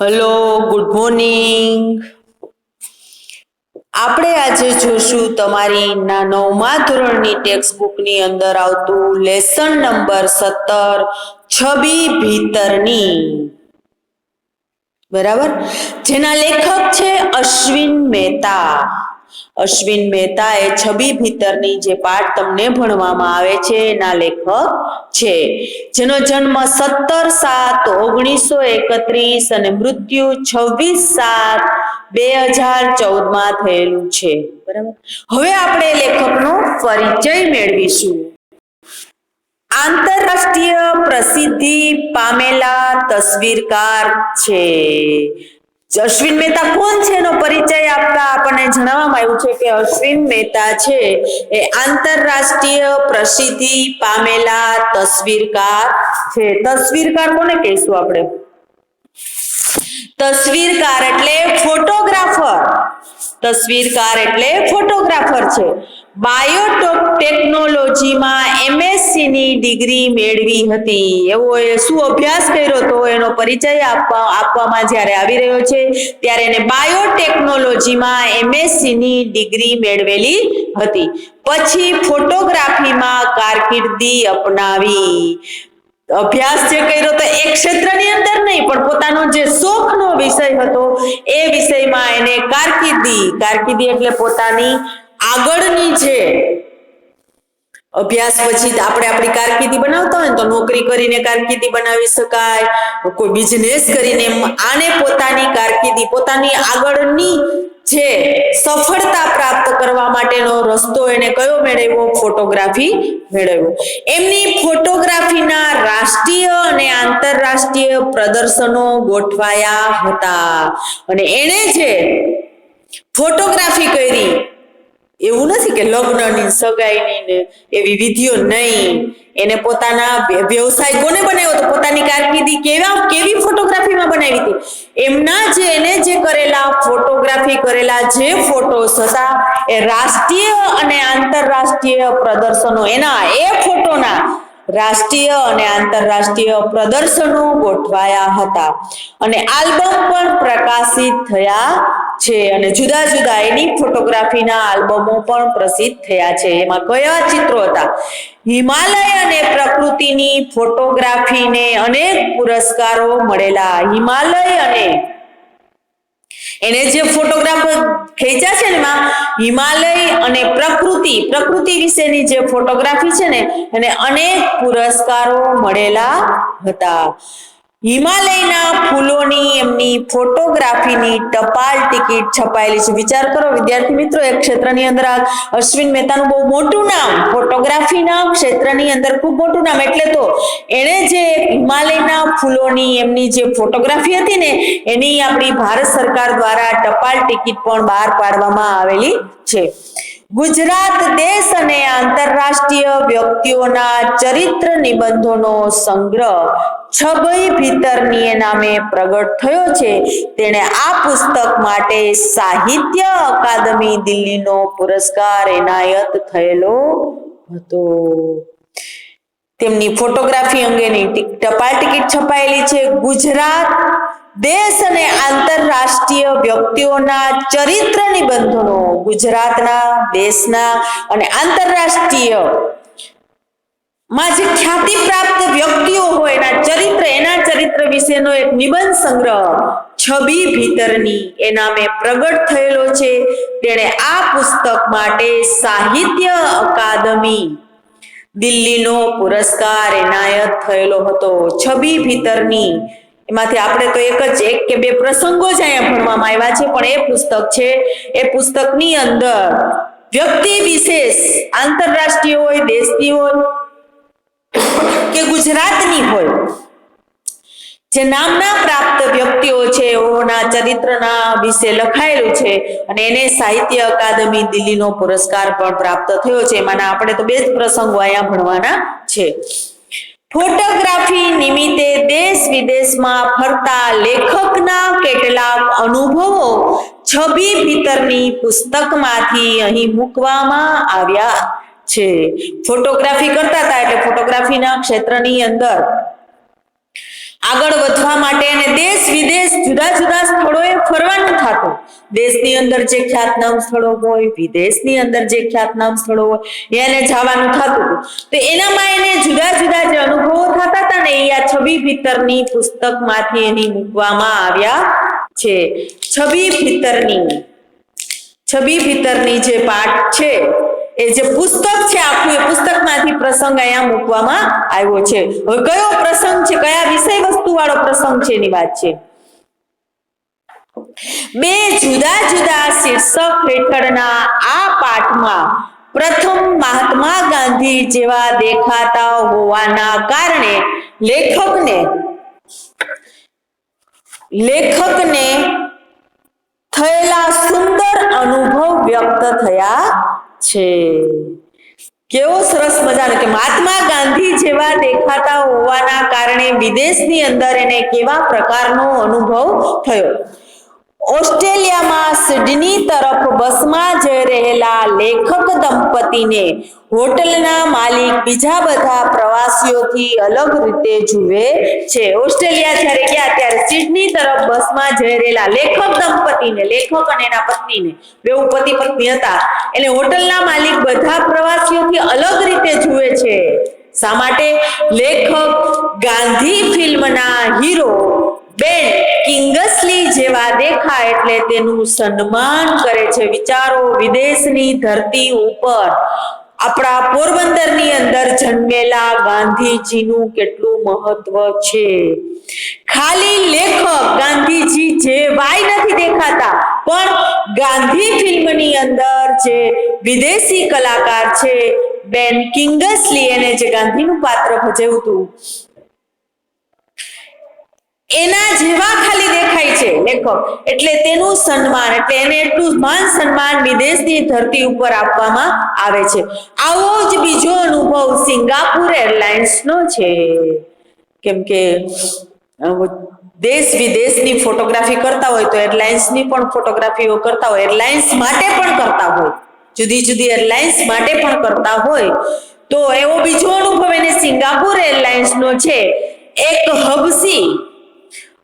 Hello good morning આપણે આજે જોશું તમારી ના નવમા ધોરણની ટેક્સ્ટ બુકની અંદર આવતું લેસન નંબર સત્તર, છબી ભીતરની. બરાબર? જેના લેખક છે અશ્વિન મહેતા. અશ્વિન મહેતા એ છબી ભીતરની જે પાઠ તમને ભણવામાં આવે છે, એના લેખક છે. જેનો જન્મ સત્તર સાત ઓગણીસો એકત્રીસ અને મૃત્યુ છવ્વીસ સાત બે હજાર ચૌદમાં થયેલું છે. બરાબર? હવે આપણે લેખકનો પરિચય મેળવીશું. આંતરરાષ્ટ્રીય પ્રસિદ્ધિ પામેલા તસવીરકાર છે. અશ્વિન મહેતા કોણ છે એનો પરિચય આપતા આપણને જણાવવામાં આવ્યું છે કે અશ્વિન મહેતા છે એ આંતરરાષ્ટ્રીય પ્રસિદ્ધિ પામેલા તસવીરકાર છે. તસવીરકાર કોને કહીશું આપણે? તસવીરકાર એટલે ફોટોગ્રાફર. તસવીરકાર એટલે ફોટોગ્રાફર છે. બાયોટેકનોલોજીમાં એમએસસી ની ડિગ્રી મેળવી હતી. એવો એ શું અભ્યાસ કર્યો તો એનો પરિચય આપવા, આપવામાં જ્યારે આવી રહ્યો છે, ત્યારે એને બાયોટેકનોલોજીમાં એમએસસી ની ડિગ્રી મેળવેલી હતી. પછી ફોટોગ્રાફીમાં કારકિર્દી અપનાવી. અભ્યાસ જે કર્યો તો એક ક્ષેત્રની અંદર નહીં, પણ પોતાનો જે શોખનો વિષય હતો, એ વિષયમાં એને કારકિર્દી કારકિર્દી એટલે પોતાની આગળની જે અભ્યાસ પછી આપણે આપણી કારકિર્દી બનાવતા હોય ને તો નોકરી કરીને કારકિર્દી બનાવી શકાય, કોઈ બિઝનેસ કરીને આને પોતાની કારકિર્દી, પોતાની આગળની જે સફળતા પ્રાપ્ત કરવા માટેનો રસ્તો એને કયો મેળવ્યો? ફોટોગ્રાફી મેળવ્યો. એમની ફોટોગ્રાફીના રાષ્ટ્રીય અને આંતરરાષ્ટ્રીય પ્રદર્શનો ગોઠવાયા હતા. અને એણે જે ફોટોગ્રાફી કરી એવું નથી કે લગ્નની સગાઈની એવી વિધિઓ નહીં. એને પોતાના વ્યવસાય કોને બનાવ્યો તો પોતાની કારકિર્દી કેવા, કેવી ફોટોગ્રાફીમાં બનાવી હતી? એમના જે, એને જે કરેલા ફોટોગ્રાફી કરેલા જે ફોટોસ હતા, એ રાષ્ટ્રીય અને આંતરરાષ્ટ્રીય પ્રદર્શનો, એના એ ફોટોના રાષ્ટ્રીય અને આંતરરાષ્ટ્રીય પ્રદર્શનો ગોઠવાયા હતા. અને આલ્બમ પણ પ્રકાશિત થયા છે અને જુદા જુદા એની ફોટોગ્રાફીના આલ્બમો પણ પ્રસિદ્ધ થયા છે. એમાં કયા ચિત્રો હતા? હિમાલય અને પ્રકૃતિની ફોટોગ્રાફીને અનેક પુરસ્કારો મળેલા. હિમાલય અને એને જે ફોટોગ્રાફ ખેંચ્યા છે ને એમાં, હિમાલય અને પ્રકૃતિ પ્રકૃતિ વિશેની જે ફોટોગ્રાફી છે ને, એને અનેક પુરસ્કારો મળેલા હતા. હિમાલયના ફૂલોની એમની ફોટોગ્રાફીની ટપાલ ટિકિટ છપાયેલી છે. વિચાર કરો, વિદ્યાર્થી મિત્રો એક ક્ષેત્રની અંદર અશ્વિન મહેતાનું બહુ મોટું નામ ફોટોગ્રાફીના ક્ષેત્રની અંદર ખૂબ મોટું નામ. એટલે તો એણે જે હિમાલયના ફૂલોની એમની જે ફોટોગ્રાફી હતી ને, એની આપણી ભારત સરકાર દ્વારા ટપાલ ટિકિટ પણ બહાર પાડવામાં આવેલી છે. ગુજરાત દેશ અને આંતરરાષ્ટ્રીય વ્યક્તિઓના ચરિત્ર નિબંધોનો સંગ્રહ છબઈ ભીતરની નામે પ્રગટ થયો છે. તેણે આ પુસ્તક માટે સાહિત્ય અકાદમી દિલ્હીનો પુરસ્કાર એનાયત થયેલો હતો. તેમની ફોટોગ્રાફી અંગેની ટપાલ ટિકિટ છપાયેલી છે. ગુજરાત દેશ અને આંતરરાષ્ટ્રીય વ્યક્તિઓના ચરિત્ર નિબંધોનો ગુજરાતના, દેશના અને આંતરરાષ્ટ્રીયમાં જે ખ્યાતિ પ્રાપ્ત વ્યક્તિઓ હોય એના ચરિત્ર એના ચરિત્ર વિશેનો એક નિબંધ સંગ્રહ છબી ભીતરની એ નામે પ્રગટ થયેલો છે. તેણે આ પુસ્તક માટે સાહિત્ય અકાદમી દિલ્હીનો પુરસ્કાર એનાયત થયેલો હતો. છબી ભીતરની એમાંથી આપણે તો એક જ એક કે બે પ્રસંગો જ અહીંયા ભણવામાં આવ્યા છે, પણ એ પુસ્તક છે, એ પુસ્તકની અંદર વ્યક્તિ વિશેષ, આંતરરાષ્ટ્રીય હોય, દેશની હોય કે ગુજરાતની હોય, જે નામના પ્રાપ્ત વ્યક્તિઓ છે, એઓના ચરિત્રના વિશે લખાયેલું છે અને એને સાહિત્ય અકાદમી દિલ્હીનો પુરસ્કાર પણ પ્રાપ્ત થયો છે. એમાંના આપણે તો બે જ પ્રસંગો અહીંયા ભણવાના છે. ફોટોગ્રાફી નિમિત્તે દેશ વિદેશમાં ફરતા લેખકના કેટલાક અનુભવો છબી ભીતરની પુસ્તકમાંથી અહીં મૂકવામાં આવ્યા છે. ફોટોગ્રાફી કરતા હતા એટલે ફોટોગ્રાફીના ક્ષેત્રની અંદર આગળ વધવા માટે અને દેશ વિદેશ જુદા જુદા સ્થળોએ ફરવાનું થતું. દેશની અંદર જે ખ્યાતનામ સ્થળો હોય, વિદેશની અંદર જે ખ્યાતનામ સ્થળો હોય, એને જવાનું થતું તો એનામાં એને જુદા જુદા જે અનુભવો થતા હતા ને, એ આ છબી ભીતરની પુસ્તકમાંથી એની મૂકવામાં આવ્યા છે. છબી ભીતરની છબી ભીતરની જે પાઠ છે એ જે પુસ્તક છે આખું એ પુસ્તકમાંથી પ્રસંગ અહીંયા મૂકવામાં આવ્યો છે. હવે કયો પ્રસંગ છે? કયા વિષય વસ્તુ વાળો પ્રસંગ છે એની વાત છે? બે જુદા જુદા શીર્ષક હેઠળના આ પાઠમાં પ્રથમ મહાત્મા ગાંધી જેવા દેખાતા હોવાના કારણે લેખકને લેખકને થયેલા સુંદર અનુભવ વ્યક્ત થયા છે. કેવો સરસ મજાનો કે મહાત્મા ગાંધી જેવા દેખાતા હોવાના કારણે વિદેશની અંદર એને કેવા પ્રકારનો અનુભવ થયો? ઓસ્ટ્રેલિયામાં સિડની તરફ બસમાં જઈ રહેલા લેખક દંપતીને હોટલના માલિક બીજા બધા પ્રવાસીઓથી અલગ રીતે જુએ છે. ઓસ્ટ્રેલિયા જ્યારે ગયા ત્યારે સિડની તરફ બસમાં જઈ રહેલા લેખક દંપતીને, લેખક અને એના પત્નીને, બેઉ પતિ પત્ની હતા. એટલે હોટલના માલિક બધા પ્રવાસીઓથી અલગ રીતે જુએ છે. શા માટે? લેખક ગાંધી ફિલ્મના હીરો બેન કિંગસલી જેવા દેખાય એટલે તેનું સન્માન કરે છે. વિચારો વિદેશની ધરતી ઉપર. આપણા પોરબંદરની અંદર જન્મેલા ગાંધીજીનું કેટલું મહત્વ છે. ખાલી લેખક ગાંધીજી જે વાય નથી દેખાતા, પણ ગાંધી ફિલ્મની અંદર જે વિદેશી કલાકાર છે, બેન કિંગસલી, એને જે ગાંધીનું પાત્ર ભજવ્યું હતું એના જેવા ખાલી દેખાય છે લેખક એટલે તેનું સન્માન, એટલે એને એટલું માન સન્માન વિદેશની ધરતી ઉપર આપવામાં આવે છે. આવો જ બીજો અનુભવ સિંગાપુર એરલાઇન્સ નો છે. કેમ કે દેશ વિદેશની ફોટોગ્રાફી કરતા હોય તો એરલાઇન્સની પણ ફોટોગ્રાફીઓ કરતા હોય. એરલાઇન્સ માટે પણ કરતા હોય. જુદી જુદી એરલાઇન્સ માટે પણ કરતા હોય. તો એવો બીજો અનુભવ એને સિંગાપુર એરલાઇન્સ નો છે. એક હબસી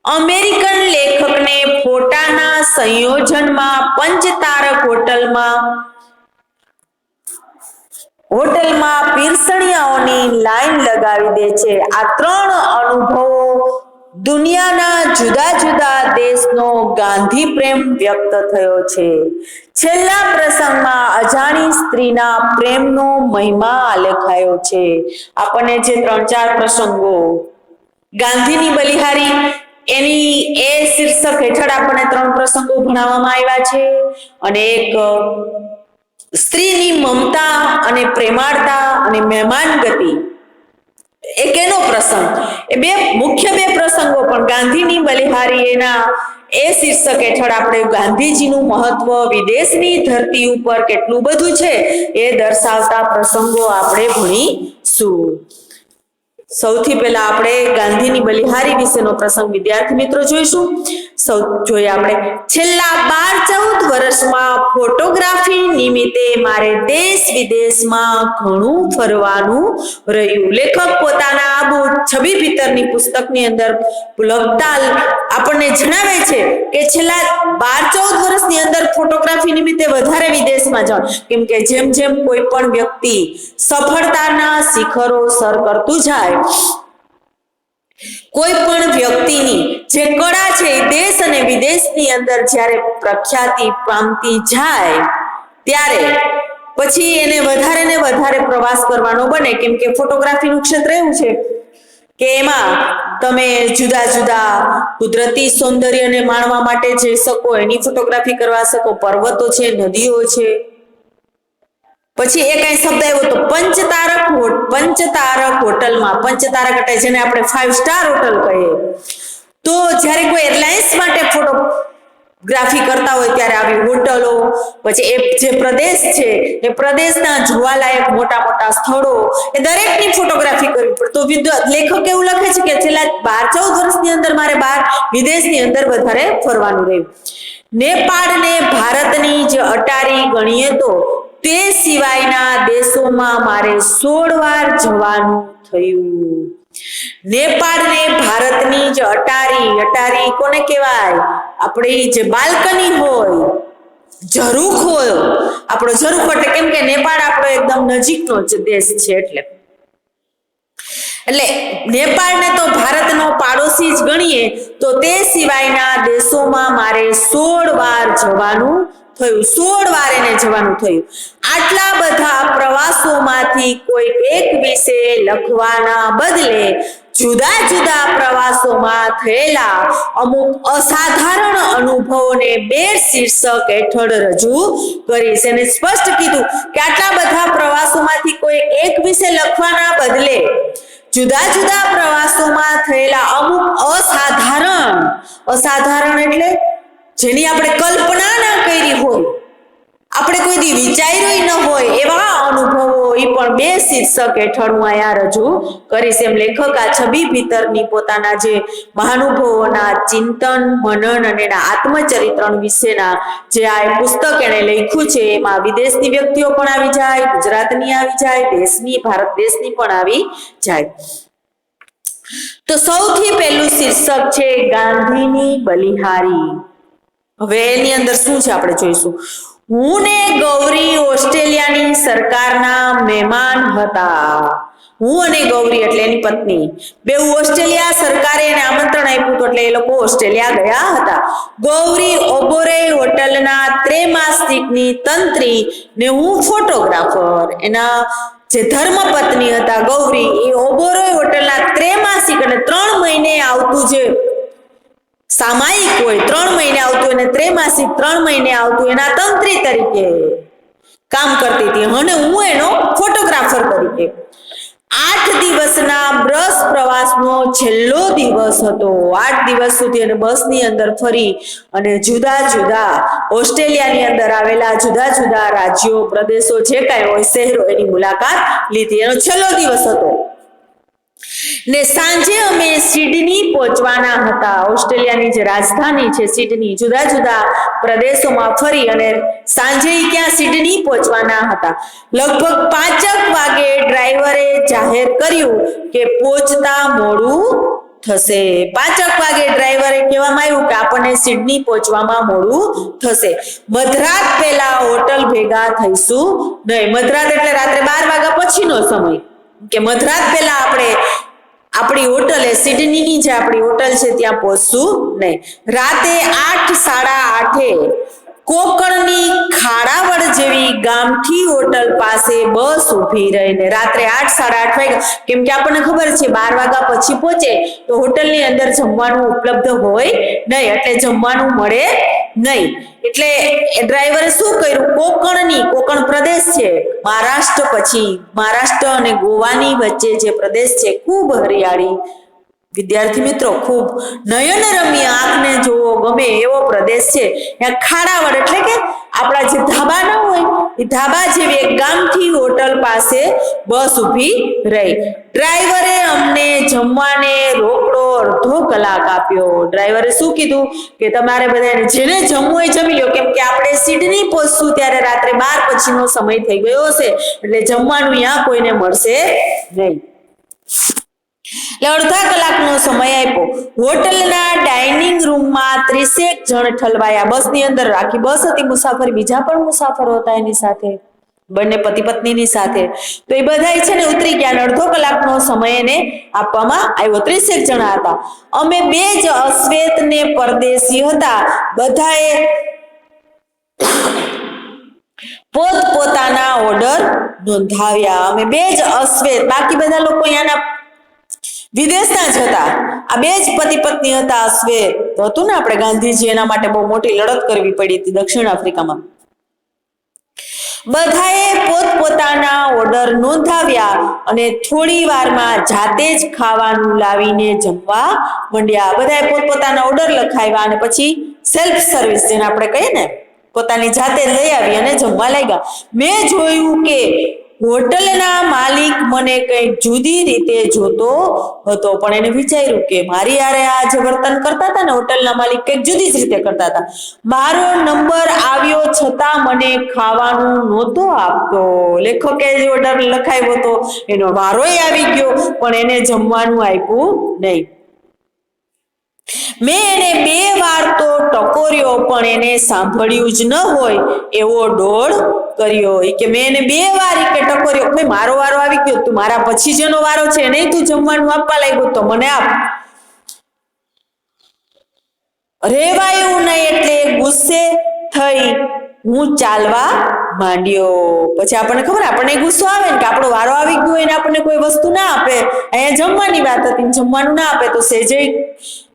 અમેરિકન લેખકને ફોટાના સંયોજનમાં પંચતારક હોટલમાં હોટલમાં પીરસણિયાઓની લાઈન લગાવી દે છે. આ ત્રણ અનુભવો દુનિયાના જુદા જુદા દેશનો ગાંધી પ્રેમ વ્યક્ત થયો છે. છેલ્લા પ્રસંગમાં અજાણી સ્ત્રીના પ્રેમનો મહિમા આલેખાયો છે. આપણને જે ત્રણ ચાર પ્રસંગો, ગાંધીની બલિહારી એની એ શીર્ષક હેઠળ આપણને ત્રણ પ્રસંગો ભણાવવામાં આવ્યા છે. અને એક સ્ત્રીની મમતા અને પ્રેમાળતા અને મહેમાન ગતિ. એક એનો પ્રસંગ. એ બે, મુખ્ય બે પ્રસંગો પણ ગાંધીની બલિહારી એના એ શીર્ષક હેઠળ આપણે ગાંધીજીનું મહત્વ, વિદેશની ધરતી ઉપર કેટલું બધું છે એ દર્શાવતા પ્રસંગો આપણે ભણીશું. સૌથી પહેલા આપણે ગાંધીની બલિહારી વિશેનો પ્રસંગ વિદ્યાર્થી મિત્રો જોઈશું. સૌ જોઈએ આપણે. છેલ્લા બાર ચૌદ વર્ષમાં ફોટોગ્રાફી નિમિત્તે મારે દેશ વિદેશમાં ઘણું ફરવાનું રહ્યું. લેખક પોતાના આબુ છબી ભીતરની પુસ્તકની અંદર લખતા આપણને જણાવે છે કે છેલ્લા બાર ચૌદ વર્ષની અંદર ફોટોગ્રાફી નિમિત્તે વધારે વિદેશમાં જાઓ કેમ કે જેમ જેમ કોઈ પણ વ્યક્તિ સફળતાના શિખરો સર કરતું જાય કોઈ પણ વ્યક્તિની જે કળા છે દેશ અને વિદેશની અંદર જ્યારે પ્રખ્યાતિ પામતી જાય, ત્યારે પછી એને વધારે ને વધારે પ્રવાસ કરવાનો બને. કેમ કે ફોટોગ્રાફીનું ક્ષેત્ર એવું છે કે એમાં તમે જુદા જુદા કુદરતી સૌંદર્યને માણવા માટે જઈ શકો, એની ફોટોગ્રાફી કરવા શકો, પર્વતો છે, નદીઓ છે પછી એ કઈ શબ્દ આવ્યો તો પંચતારક પંચતારક હોટલમાં, પંચતારક એટલે જેને આપણે ફાઈવ સ્ટાર હોટલ કહીએ. તો જ્યારે કોઈ એરલાઇન્સ માટે ફોટોગ્રાફી કરતા હોય ત્યારે આવી હોટલો, પછી એ જે પ્રદેશ છે, એ પ્રદેશના જોવાલાયક મોટા મોટા સ્થળો, એ દરેકની ફોટોગ્રાફી કરવી પડે. તો લેખક એવું લખે છે કે છેલ્લા બાર ચૌદ વર્ષની અંદર મારે બહાર વિદેશની અંદર વધારે ફરવાનું રહ્યું. નેપાળને ભારતની જે અટારી ગણીએ તો તે સિવાયના દેશોમાં મારે સોળ વાર જવાનું થયું. નેપાળને ભારતની જે અટારી અટારી કોને કહેવાય? આપણી જે બાલ્કની હોય, ઝરૂખ હોય, આપણો ઝરૂખ એટલે કેમ કે નેપાળ આપણો એકદમ નજીકનો જ દેશ છે એટલે. એટલે નેપાળને તો ભારતનો પાડોશી જ ગણીએ, તો તે સિવાયના દેશોમાં મારે સોળ વાર જવાનું થયું. સોળ વાર એને જવાનું થયું. આટલા બધા પ્રવાસોમાંથી કોઈ એક વિશે લખવાના બદલે જુદા જુદા પ્રવાસોમાં થયેલા અમુક અસાધારણ અનુભવોને બે શીર્ષક હેઠળ રજૂ કરીશ એને સ્પષ્ટ કીધું કે આટલા બધા પ્રવાસોમાંથી કોઈ એક વિશે લખવાના બદલે જુદા જુદા પ્રવાસોમાં થયેલા અમુક અસાધારણ અસાધારણ એટલે જેની આપણે કલ્પના ના કરી હોય, આપણે કોઈ દી વિચાર્યું ન હોય, એવા અનુભવો એ પણ બે શીર્ષક હેઠળ હું અહીંયા રજૂ કરીશ. એમ લેખક આ છબી ભીતરની પોતાના જે મહાનુભવોના ચિંતન, મનન અને એના આત્મચરિત્રણ વિશેના જે આ પુસ્તક એણે લખ્યું છે, એમાં વિદેશની વ્યક્તિઓ પણ આવી જાય, ગુજરાતની આવી જાય, દેશની, ભારત દેશની પણ આવી જાય. તો સૌથી પહેલું શીર્ષક છે ગાંધીની બલિહારી. હવે એની અંદર શું છે આપણે જોઈશું? હું ને ગૌરી ઓસ્ટ્રેલિયાની સરકારના મહેમાન હતા. હું અને ગૌરી એટલે એની પત્ની. બે ઓસ્ટ્રેલિયા સરકારે એને આમંત્રણ આપ્યું હતું એટલે એ લોકો ઓસ્ટ્રેલિયા ગયા હતા. ગૌરી ઓબોરે હોટલના ત્રેમાસિકની તંત્રી ને હું ફોટોગ્રાફર. એના જે ધર્મપત્ની હતા ગૌરી, એ ઓબોરોય હોટલના ત્રેમાસિક અને ત્રણ મહિને આવતું જે સામાયિક હોય, ત્રણ મહિને આવતું અને ત્રેમાસિક ત્રણ મહિને આવતું એના તંત્રી તરીકે કામ કરતી હતી. અને હું એનો ફોટોગ્રાફર તરીકે. આઠ દિવસના બસ પ્રવાસનો છેલ્લો દિવસ હતો. આઠ દિવસ સુધી એને બસની અંદર ફરી અને જુદા જુદા ઓસ્ટ્રેલિયાની અંદર આવેલા જુદા જુદા રાજ્યો, પ્રદેશો, જે કાંઈ હોય, શહેરો એની મુલાકાત લીધી. એનો છેલ્લો દિવસ હતો. ને સાંજે અમે સિડની પહોંચવાના હતા. ઓસ્ટ્રેલિયાની જે રાજધાની છે સિડની, જુદા જુદા પ્રદેશોમાં ફરી અને સાંજે ક્યાં સિડની પહોંચવાના હતા. લગભગ પાંચક વાગે ડ્રાઈવરે જાહેર કર્યું કે પહોંચતા મોડું થશે. પાંચક વાગે ડ્રાઈવરે કહેવામાં આવ્યું કે આપણને સિડની પહોંચવામાં મોડું થશે. મધરાત પહેલા હોટલ ભેગા થઈશું. નહીં, મધરાત એટલે રાત્રે બાર વાગ્યા પછીનો સમય. કે મધરાત પહેલા આપણે આપણી હોટલે સિડનીની જે આપણી હોટલ છે ત્યાં પહોંચશું નહીં. રાતે આઠ, સાડા આઠે કોકણની ખાડાવડ જેવી ગામઠી હોટલ પાસે બસ ઊભી રહીને રાત્રે આઠ, સાડા આઠ વાગ્યા, કેમ કે આપણને ખબર છે બાર વાગ્યા પછી પહોંચે તો હોટલની અંદર જમવાનું ઉપલબ્ધ હોય નહીં, એટલે જમવાનું મળે નહીં. એટલે ડ્રાઈવરે શું કર્યું? કોકણની, કોકણ પ્રદેશ છે. મહારાષ્ટ્ર પછી. મહારાષ્ટ્ર અને ગોવાની વચ્ચે જે પ્રદેશ છે, ખૂબ હરિયાળી. વિદ્યાર્થી મિત્રો, ખૂબ નયન રમ્ય આંખને જોવો ગમે એવો પ્રદેશ છે. ત્યાં ખાડાવડ એટલે કે આપણા જે ધાબા ન હોય, એ ધાબા જેવી એક ગામથી હોટલ પાસે બસ ઊભી રહી. ડ્રાઈવરે અમને જમવાને રોકડો અડધો કલાક આપ્યો. ડ્રાઈવરે શું કીધું? કે તમારે બધાને જેને જમવું હોય જમી લો. કેમ કે આપણે સિડની પહોંચશું ત્યારે રાત્રે બાર પછીનો સમય થઈ ગયો હશે. એટલે જમવાનું અહીંયા કોઈને મળશે નહીં. એટલે અડધા કલાકનો સમય આપ્યો. હોટલના ડાઇનિંગ રૂમમાં ત્રીસેક જણ ઠલવાયા. બસની અંદર રાખી બસ હતી. મુસાફર બીજા પણ મુસાફરો હતા એની સાથે. બંને પતિ પત્નીની સાથે. તો એ બધા છે ને ઉતરી ગયા અડધો કલાકનો સમય એને આપવામાં આવ્યો. ત્રીસેક જણા હતા. અમે બે જ અશ્વેત ને પરદેશી હતા. બધાએ પોત પોતાના ઓર્ડર નોંધાવ્યા. અમે બે જ અશ્વેત. બાકી બધા લોકો અહીંયાના વિદેશના જ હતા. આ બે જ પતિ પત્ની હતા અશ્વેત તો હતું ને આપણે ગાંધીજી એના માટે બહુ મોટી લડત કરવી પડી હતી દક્ષિણ આફ્રિકામાં. બધાએ પોતપોતાના ઓર્ડર નોંધાવ્યા અને થોડી વારમાં જાતે જ ખાવાનું લાવીને જમવા માંડ્યા. બધાએ પોતપોતાના ઓર્ડર લખાવ્યા અને પછી સેલ્ફ સર્વિસ જેને આપણે કહીએ ને, પોતાની જાતે લઈ આવી અને જમવા લાગ્યા. મેં જોયું કે હોટલના માલિક મને કંઈક જુદી રીતે જોતો હતો. પણ એને વિચાર્યું કે મારી આરે આ જે વર્તન કરતા હતા ને હોટલના માલિક કંઈક જુદી જ રીતે કરતા હતા. મારો નંબર આવ્યો છતાં મને ખાવાનું નહોતો આપતો. લેખકે જે ઓર્ડર લખાવ્યો હતો એનો વારોય આવી ગયો, પણ એને જમવાનું આપ્યું નહીં. મેં એને બે વાર તો ટકોર્યો, પણ એને સાંભળ્યું જ ન હોય એવો ડોળ કર્યો. કે મેં એને બે વાર કે ટકોર્યો. મેં મારો વારો આવી ગયો. તું મારા પછી જેનો વારો છે, એને તું જમવાનું આપવા લાગ્યો તો મને આપ. રેવાયું નહીં એટલે ગુસ્સે થઈ હું ચાલવા માંડ્યો. પછી આપણને ખબર, આપણને ગુસ્સો આવે ને કે આપણો વારો આવી ગયો, એને આપણને કોઈ વસ્તુ ના આપે. અહીંયા જમવાની વાત હતી જમવાનું ના આપે તો સેજે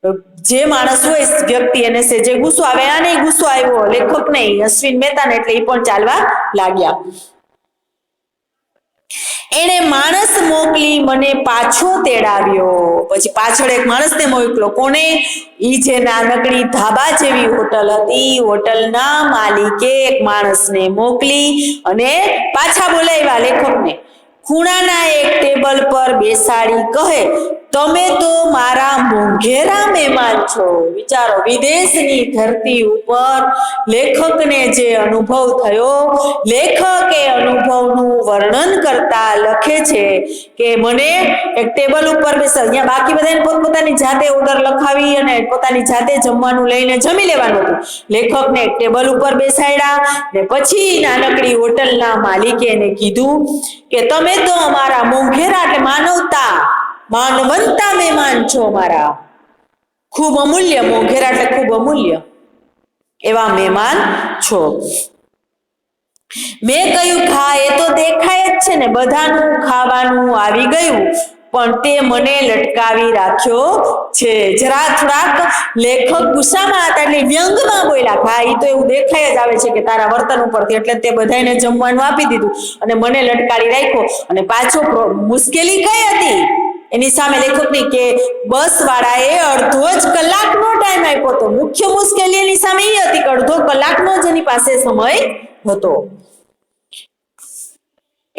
જે માણસ હોય વ્યક્તિ એને સેજે ગુસ્સો આવે, આને ગુસ્સો આવ્યો, લેખક નહીં, અશ્વિન મહેતા ને એટલે એ પણ ચાલવા લાગ્યા. એને માણસ મોકલી મને પાછો તેડાવ્યો. પછી પાછળ એક માણસને મોકલો. કોને ઈ જે નાનકડી ધાબા જેવી હોટલ હતી, હોટલના માલિકે એક માણસને મોકલી અને પાછા બોલાવ્યા લેખકને. ખૂણાના એક ટેબલ પર બેસાડી કહે તમે તો મારા મોંઘેરા મહેમાન છો. વિચારો, વિદેશની ધરતી ઉપર લેખકને જે અનુભવ થયો, લેખક અનુભવનું વર્ણન કરતા લખે છે કે મને એક ટેબલ ઉપર બેસા અહીંયા બાકી બધાને પોતપોતાની જાતે ઓર્ડર લખાવી અને પોતાની જાતે જમવાનું લઈને જમી લેવાનું હતું. લેખકને એક ટેબલ ઉપર બેસાડ્યા ને પછી નાનકડી હોટલના માલિકે એને કીધું કે તમે તો અમારા મોંઘેરા એટલે માનવતા. માનવંતા મહેમાન છો મારા ખૂબ અમૂલ્ય મોઘેરા એટલે ખૂબ અમૂલ્ય એવા મહેમાન છો. મેં કહ્યું ખા એ તો દેખાય જ છે ને, બધાનું ખાવાનું આવી ગયું. પણ તે મને લટકાવી રાખ્યો છે. જરા થોડાક લેખક ગુસ્સામાં હતા એટલે વ્યંગમાં બોલ્યા ખા એ તો એવું દેખાય જ આવે છે કે તારા વર્તન ઉપરથી. એટલે તે બધાને જમવાનું આપી દીધું અને મને લટકાવી રાખ્યો અને પાછો મુશ્કેલી કઈ હતી? એની સામે લેખકની કે બસ વાળાએ અડધો જ કલાકનો ટાઈમ આપ્યો હતો. મુખ્ય મુશ્કેલી એની સામે એ હતી કે અડધો કલાકનો જ એની પાસે સમય હતો.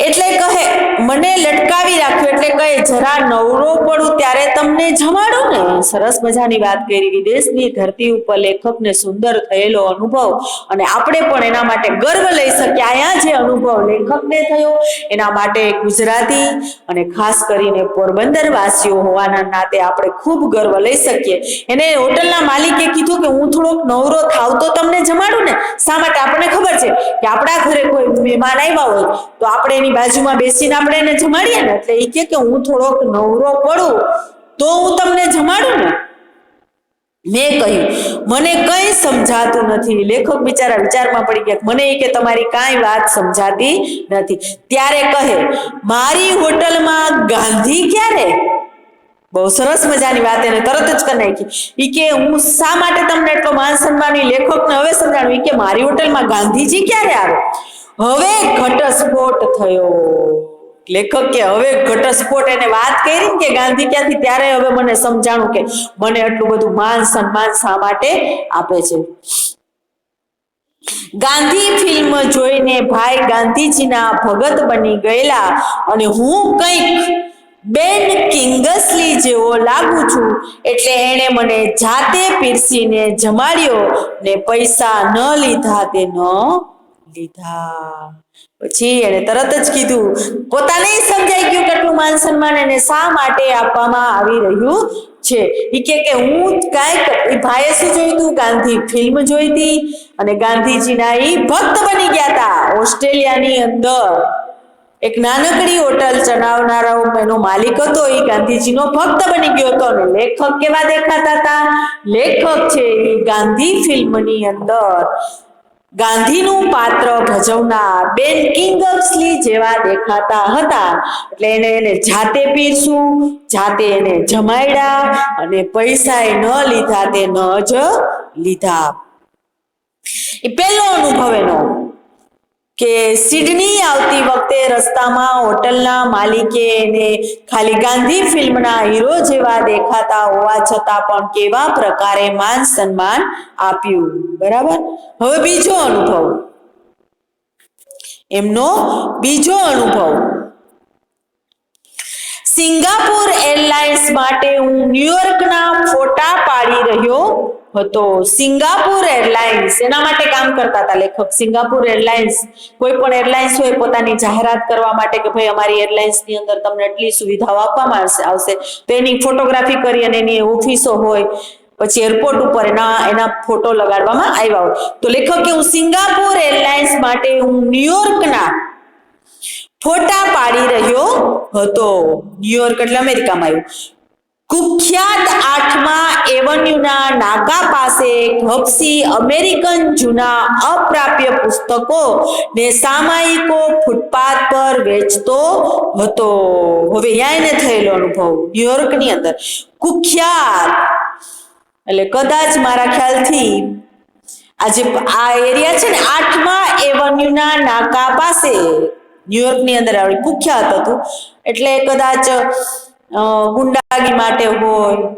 એટલે કહે, મને લટકાવી રાખ્યો એટલે કહે, જરા નવરો પડું ત્યારે તમને જમાડું ને. સરસ મજાની વાત કરી. વિદેશની ધરતી ઉપર લેખકને સુંદર થયેલો અનુભવ અને આપણે પણ એના માટે ગર્વ લઈ શકીએ. અહીંયા જે અનુભવ લેખકને થયો, એના માટે ગુજરાતી અને ખાસ કરીને પોરબંદર વાસીઓ હોવાના નાતે આપણે ખૂબ ગર્વ લઈ શકીએ. એને હોટલના માલિકે કીધું કે, હું થોડોક નવરો થાવ તો તમને જમાડું ને. શા માટે? આપણને ખબર છે કે આપણા ઘરે કોઈ મહેમાન આવ્યા હોય, તો આપણે એની બાજુમાં બેસીને આપણે એને જમાડીએ ને, એટલે એ કે હું થોડોક નવરો પડું, તો હું તમને જમાડું ને. મેં કહ્યું, મને કંઈ સમજાતું નથી. લેખક બિચારા વિચારમાં પડી ગયા મને એ કે તમારી કાંઈ વાત સમજાતી નથી. ત્યારે કહે, મારી હોટલમાં ગાંધી ક્યારે? બહુ સરસ મજાની વાત એને તરત જ કરી નાખી. ઈ કે, હું શા માટે તમને એટલો માન સન્માની લેખકને હવે સમજાણું? ઈ કે, મારી હોટલમાં ગાંધીજી ક્યારે આવે? હવે ઘટસ્ફોટ થયો. લેખક કે હવે ઘટસ્ફોટ એને વાત કરી કે ગાંધી ક્યાંથી? ત્યારે હવે મને સમજાણું કે મને આટલું બધું માન સન્માન શા માટે આપે છે? ગાંધી ફિલ્મ જોઈને ભાઈ ગાંધીજીના ભગત બની ગયેલા અને હું કંઈક બેન કિંગસલી જેવો લાગુ છું એટલે એણે મને જાતે પીરસીને જમાડ્યો ને પૈસા ન લીધા તે ન લીધા. પછી એને તરત જ કીધું, પોતાને સમજાઈ ગયું કેટલું માન સન્માન એને શા માટે આપવામાં આવી રહ્યું છે? એ કે કે, હું કાંઈક એ ભાઈએ શું જોયું હતું ગાંધી ફિલ્મ જોઈ હતી અને ગાંધીજીના એ ભક્ત બની ગયા હતા ઓસ્ટ્રેલિયાની અંદર. એક નાનકડી હોટલ ચલાવનારો એનો માલિક હતો એ ગાંધીજીનો ભક્ત બની ગયો હતો અને લેખક કેવા દેખાતા હતા લેખક છે એ ગાંધી ફિલ્મની અંદર. ગાંધીનું પાત્ર ભજવનાર બેન કિંગસ્લી જેવા દેખાતા હતા. એટલે એને એને જાતે પીરસું, જાતે એને જમાડ્યા અને પૈસા ન લીધા તે ન જ લીધા. એ પહેલો અનુભવ એનો. કે સિડની આવતી વખતે રસ્તામાં હોટલના માલિકે એને ખાલી ગાંધી ફિલ્મના હીરો જેવા દેખાતા હોવા છતાં પણ કેવા પ્રકારે માન સન્માન આપ્યું. બરાબર? હવે બીજો અનુભવ. એમનો બીજો અનુભવ. સિંગાપુર એરલાઇન્સ માટે હું ન્યુયોર્કના ફોટા પાડી રહ્યો હતો. સિંગાપુર એરલાઇન્સ એના માટે કામ કરતા હતા લેખક. સિંગાપુર એરલાઇન્સ કોઈ પણ એરલાઇન્સ હોય, પોતાની જાહેરાત કરવા માટે કે ભાઈ, અમારી એરલાઇન્સની અંદર તમને એટલી સુવિધાઓ આપવામાં આવશે તો એની ફોટોગ્રાફી કરી અને એની ઓફિસો હોય, પછી એરપોર્ટ ઉપર એના એના ફોટો લગાડવામાં આવ્યા હોય. તો લેખક હું સિંગાપુર એરલાઇન્સ માટે હું ન્યુયોર્કના ફોટા પાડી રહ્યો હતો. ન્યુયોર્ક એટલે અમેરિકામાં આવ્યું. કુખ્યાત આઠમા એવન્યુના નાકા પાસે હપ્સી અમેરિકન જૂના અપ્રાપ્ય પુસ્તકો ને સામાયિકો ફૂટપાથ પર વેચતો હતો. હવે એને થયેલો અનુભવ ન્યુયોર્કની અંદર. કુખ્યાત. એટલે કદાચ મારા ખ્યાલથી આજે આ એરિયા છે ને આઠમા એવન્યુના નાકા પાસે ન્યુયોર્કની અંદર આવડી કુખ્યાત હતું. એટલે કદાચ ગુંડાગી માટે હોય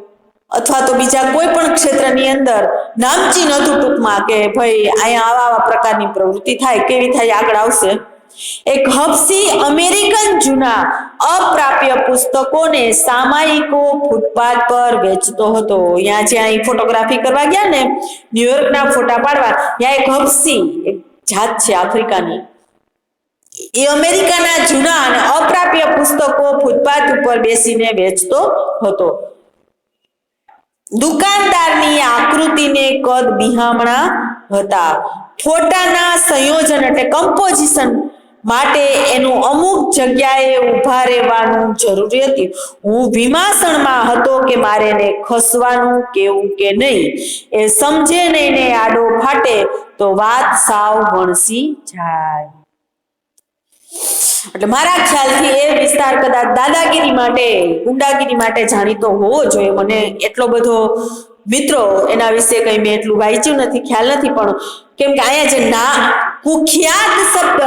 અથવા તો બીજા કોઈ પણ ક્ષેત્રની અંદર નામચીન હતું ટૂંકમાં કે ભાઈ અહીંયા આવા આવા પ્રકારની પ્રવૃત્તિ થાય, કેવી થાય, આગળ આવશે. એક હફસી અમેરિકન જૂના અપ્રાપ્ય પુસ્તકોને સામાયિકો ફૂટપાથ પર વેચતો હતો. ત્યાં જ્યાં અહીં ફોટોગ્રાફી કરવા ગયા ને, ન્યુયોર્કના ફોટા પાડવા, ત્યાં એક હફસી એક જાત છે આફ્રિકાની. એ અમેરિકાના જૂના અને અપ્રાપ્ય પુસ્તકો ફૂટપાથ ઉપર બેસીને વેચતો હતો. દુકાનદારની આકૃતિને કદ બિહામણા હતા. ફોટાના સંયોજન એટલે કમ્પોઝિશન માટે એનું અમુક જગ્યાએ ઊભા રહેવાનું જરૂરી હતી. હું વિમાસણમાં હતો કે મારે એને ખસવાનું કેવું કે નહીં? એ સમજે નહીં ને આડો ફાટે તો વાત સાવ વણસી જાય. એટલે મારા ખ્યાલથી એ વિસ્તાર કદાચ દાદાગીરી માટે, ગુંડાગીરી માટે જાણીતો હોવો જોઈએ. મને એટલો બધો મિત્રો એના વિશે કઈ મેં એટલું વાંચ્યું નથી, ખ્યાલ નથી, પણ કેમ કે અહીંયા જે ના, કુખ્યાત શબ્દ,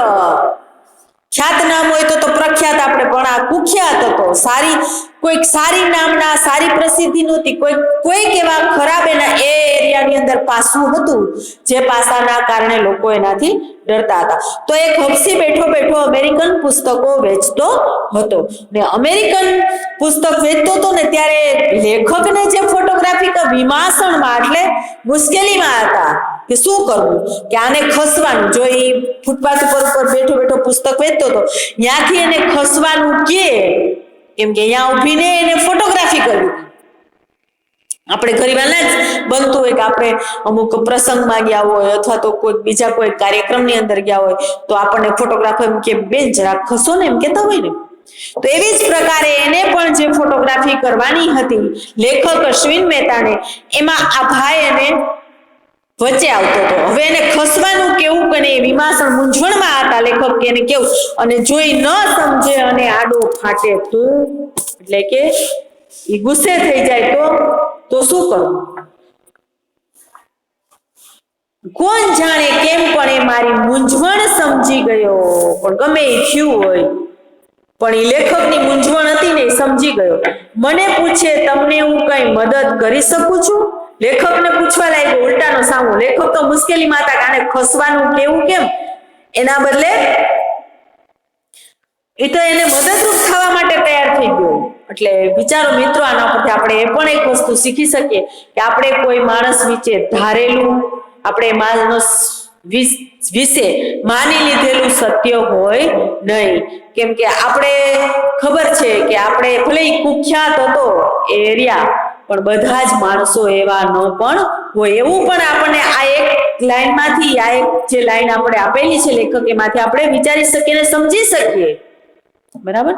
ખ્યાત નામ હોય તો તો પ્રખ્યાત આપણે, પણ આ કુખ્યાત હતો સારી, કોઈક સારી નામના, સારી પ્રસિદ્ધિ નહોતી કોઈ કોઈક એવા ખરાબ એના એ અંદર પાસું હતું જે પાસાના કારણે લોકો એનાથી ડરતા હતા. તો એ ખપસી બેઠો બેઠો અમેરિકન પુસ્તકો વેચતો હતો. ને અમેરિકન પુસ્તક વેચતો હતો ને ત્યારે લેખકને જે ફોટોગ્રાફી વિમાસણમાં એટલે મુશ્કેલીમાં હતા કે શું કરવું? કે આને ખસવાનું. જો એ ફૂટપાથ ઉપર ઉપર બેઠો બેઠો પુસ્તક વેચતો હતો, ત્યાંથી એને ખસવાનું કે, કેમ કે અહીંયા ઊભીને એને ફોટોગ્રાફી કરવી આપણે ઘણીવાર જ બનતું હોય કે આપણે અમુક પ્રસંગમાં ગયા હોય અથવા તો કોઈ બીજા કોઈ કાર્યક્રમની અંદર ગયા હોય, તો આપણને ફોટોગ્રાફર એમ કે, બેન જરા ખસો ને, એમ કેતા હોય ને. તો એવી જ પ્રકારે એને પણ જે ફોટોગ્રાફી કરવાની હતી, લેખક અશ્વિન મહેતાને, એમાં આ ભાઈ એને વચ્ચે આવતો હતો. હવે એને ખસવાનું કેવું કને વિમાસણ મૂંઝવણમાં હતા લેખક કે એને કેવું. અને જોઈ ન સમજે અને આડો ફાટે તો, એટલે કે એ ગુસ્સે થઈ જાય તો તો શું કરવું કોણ જાણે કેમ પણ એ મારી મૂંઝવણ સમજી ગયો. પણ ગમે એ થયું હોય. પણ એ લેખકની મૂંઝવણ હતી ને સમજી ગયો. મને પૂછે, તમને હું કઈ મદદ કરી શકું છું? લેખકને પૂછવા લાગ્યો, ઉલટાનો સામો. લેખક તો મુશ્કેલીમાં હતા કાને ખસવાનું કેવું કેમ? એના બદલે એ તો એને મદદરૂપ થવા માટે તૈયાર થઈ ગયો. એટલે વિચારો મિત્રો, આના પરથી આપણે એ પણ એક વસ્તુ શીખી શકીએ કે આપણે કોઈ માણસ વિશે ધારેલું, આપણે માણસ વિશે માની લીધેલું સત્ય હોય નહીં. કેમ કે આપણે ખબર છે કે આપણે ભલે કુખ્યાત હતો એ એરિયા પણ બધા જ માણસો એવા ન પણ હોય. એવું પણ આપણને આ એક લાઈનમાંથી, આ એક જે લાઈન આપણે આપેલી છે લેખક, એમાંથી આપણે વિચારી શકીએ ને સમજી શકીએ. બરાબર?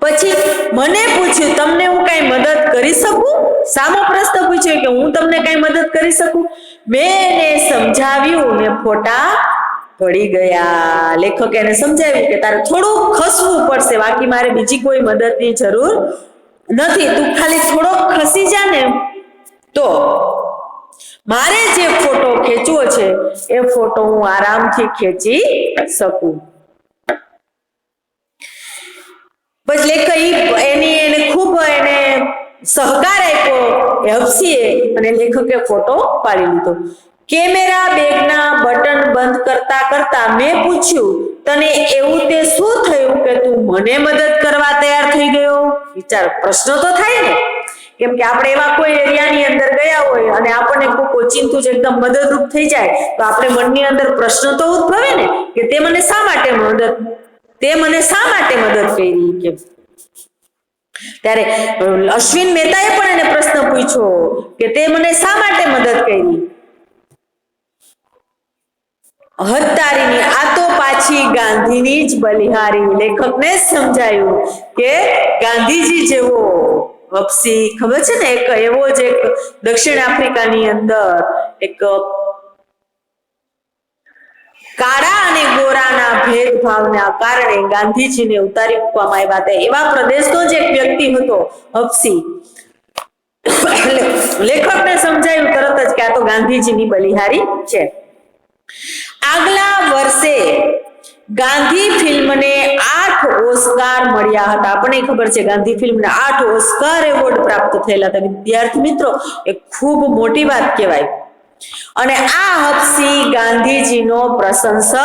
પછી મને પૂછ્યું, તમને હું કઈ મદદ કરી શકું? સામો પ્રશ્ન પૂછ્યો કે, હું તમને કઈ મદદ કરી શકું? મેં એને સમજાવ્યું ને ફોટા પડી ગયા. લેખક એને સમજાવ્યું કે, તારે થોડું ખસવું પડશે, બાકી મારે બીજી કોઈ મદદની જરૂર નથી. તું ખાલી થોડોક ખસી જા ને તો મારે જે ફોટો ખેંચવો છે, એ ફોટો હું આરામથી ખેંચી શકું. પછી લેખક એની એને ખૂબ એને સહકાર આપ્યો એ હપસીએ અને લેખકે ફોટો પાડી લીધો. કેમેરા બેગના બટન બંધ કરતા કરતા મેં પૂછ્યું, તને એવું તે શું થયું કે તું મને મદદ કરવા તૈયાર થઈ ગયો? વિચાર પ્રશ્ન તો થાય ને. કેમ કે આપણે એવા કોઈ એરિયાની અંદર ગયા હોય અને આપણને કોઈ ઓચિંતું જ એકદમ મદદરૂપ થઈ જાય, તો આપણે મનની અંદર પ્રશ્ન તો ઉદભવે ને કે તે મને શા માટે મદદ તે મને શા માટે મદદ કરી? કે ત્યારે અશ્વિન મહેતાએ પણ એને પ્રશ્ન પૂછ્યો કે તે મને શા માટે મદદ કરી? હત્તારીની આ તો પાછી ગાંધીની જ બલિહારી લેખકને સમજાયું કે ગાંધીજી જેવો વપસી, ખબર છે ને, એક એવો જ એક દક્ષિણ આફ્રિકાની અંદર એક કાળા અને ગોરાના ભેદભાવના કારણે ગાંધીજીને ઉતારી મૂકવામાં આવ્યા હતા. એવા પ્રદેશનો જ એક વ્યક્તિ હતો હપસી લેખકને સમજાયું તરત જ કે આ તો ગાંધીજીની બલિહારી છે. આગલા વર્ષે ગાંધી ફિલ્મને આઠ ઓસ્કાર મળ્યા હતા. આપણને ખબર છે, ગાંધી ફિલ્મને આઠ ઓસ્કાર એવોર્ડ પ્રાપ્ત થયેલા હતા. વિદ્યાર્થી મિત્રો, એ ખૂબ મોટી વાત કહેવાય. અને આ હપસી ગાંધીજીનો પ્રશંસક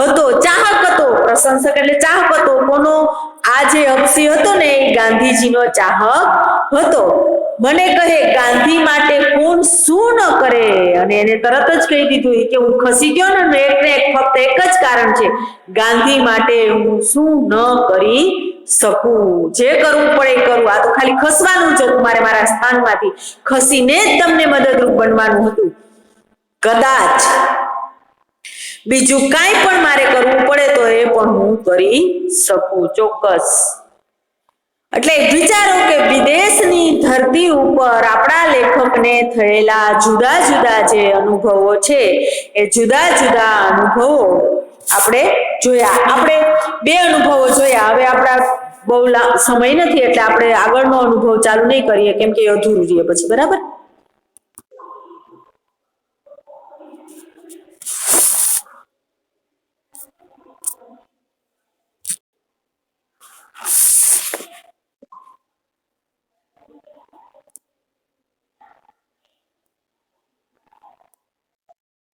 હતો, ચાહક હતો, પ્રશંસક એટલે ચાહક હતો. કોનો? આ જે હપસી હતો ને, એ ગાંધીજીનો ચાહક હતો. મને કહે, ગાંધી માટે કોણ શું ન કરે? અને એને તરત જ કહી દીધું કે હું ખસી ગયો ને એક ને એક ફક્ત એક જ કારણ છે. ગાંધી માટે હું શું ન કરી શકું? જે કરવું પડે એ કરું. આ તો ખાલી ખસવાનું જ હતું. મારે મારા સ્થાનમાંથી ખસીને જ તમને મદદરૂપ બનવાનું હતું. કદાચ બીજું કાંઈ પણ મારે કરવું પડે તો એ પણ હું કરી શકું ચોક્કસ. એટલે વિચારો કે વિદેશની ધરતી ઉપર આપણા લેખકને થયેલા જુદા જુદા જે અનુભવો છે, એ જુદા જુદા અનુભવો આપણે જોયા. આપણે બે અનુભવો જોયા. હવે આપણા બહુ સમય નથી એટલે આપણે આગળનો અનુભવ ચાલુ નહીં કરીએ, કેમ કે અધૂરું રહીએ પછી, બરાબર?